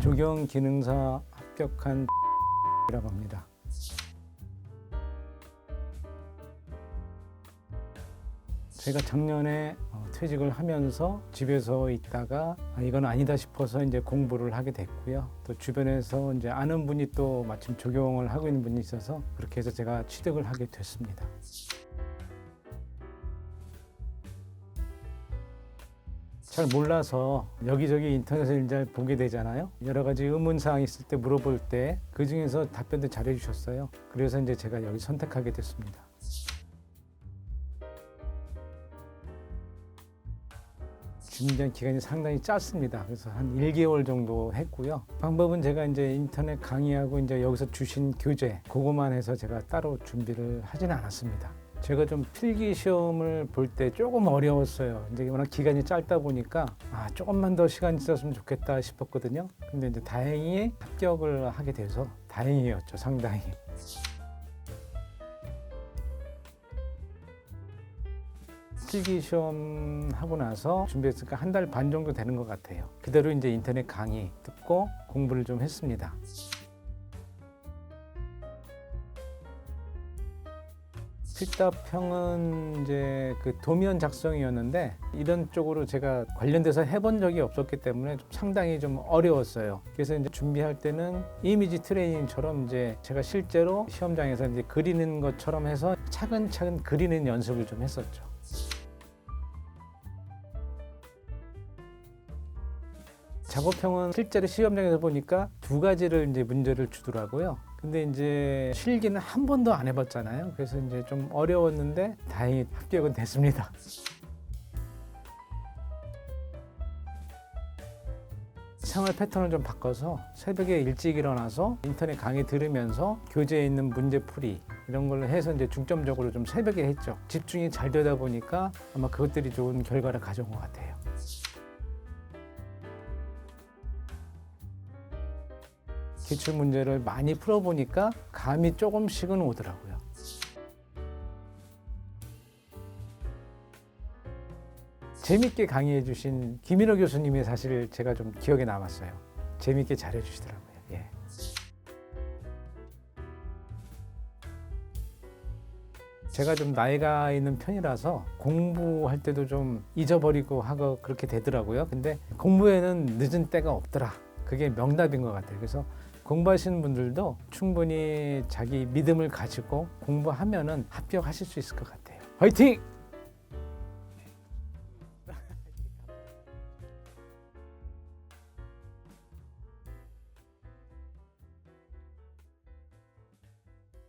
조경 기능사 합격한 이라고 합니다. 제가 작년에 어, 퇴직을 하면서 집에서 있다가 아, 이건 아니다 싶어서 이제 공부를 하게 됐고요. 또 주변에서 이제 아는 분이 또 마침 조경을 하고 있는 분이 있어서 그렇게 해서 제가 취득을 하게 됐습니다. 잘 몰라서 여기저기 인터넷에 잘 보게 되잖아요. 여러 가지 의문사항 있을 때 물어볼 때 그 중에서 답변도 잘 해 주셨어요. 그래서 이제 제가 여기 선택하게 됐습니다. 준비한 기간이 상당히 짧습니다. 그래서 한 1개월 정도 했고요. 방법은 제가 이제 인터넷 강의하고 이제 여기서 주신 교재 그거만 해서 제가 따로 준비를 하지는 않았습니다. 제가 좀 필기 시험을 볼 때 조금 어려웠어요. 이제 워낙 기간이 짧다 보니까 아 조금만 더 시간 있었으면 좋겠다 싶었거든요. 근데 이제 다행히 합격을 하게 돼서 다행이었죠, 상당히. 필기 시험 하고 나서 준비했으니까 한 달 반 정도 되는 것 같아요. 그대로 이제 인터넷 강의 듣고 공부를 좀 했습니다. 필답형은 이제 그 도면 작성이었는데 이런 쪽으로 제가 관련돼서 해본 적이 없었기 때문에 좀 상당히 좀 어려웠어요. 그래서 이제 준비할 때는 이미지 트레이닝처럼 이제 제가 실제로 시험장에서 이제 그리는 것처럼 해서 차근차근 그리는 연습을 좀 했었죠. 작업형은 실제로 시험장에서 보니까 두 가지를 이제 문제를 주더라고요. 근데 이제 실기는 한 번도 안 해봤잖아요. 그래서 이제 좀 어려웠는데 다행히 합격은 됐습니다. 생활 패턴을 좀 바꿔서 새벽에 일찍 일어나서 인터넷 강의 들으면서 교재에 있는 문제풀이 이런 걸로 해서 이제 중점적으로 좀 새벽에 했죠. 집중이 잘 되다 보니까 아마 그것들이 좋은 결과를 가져온 것 같아요. 기출 문제를 많이 풀어보니까 감이 조금씩은 오더라고요. 재밌게 강의해 주신 김인호 교수님이 사실 제가 좀 기억에 남았어요. 재밌게 잘해 주시더라고요. 예. 제가 좀 나이가 있는 편이라서 공부할 때도 좀 잊어버리고 하고 그렇게 되더라고요. 근데 공부에는 늦은 때가 없더라. 그게 명답인 것 같아요. 그래서 공부하시는 분들도 충분히 자기 믿음을 가지고 공부하면은 합격하실 수 있을 것 같아요. 화이팅!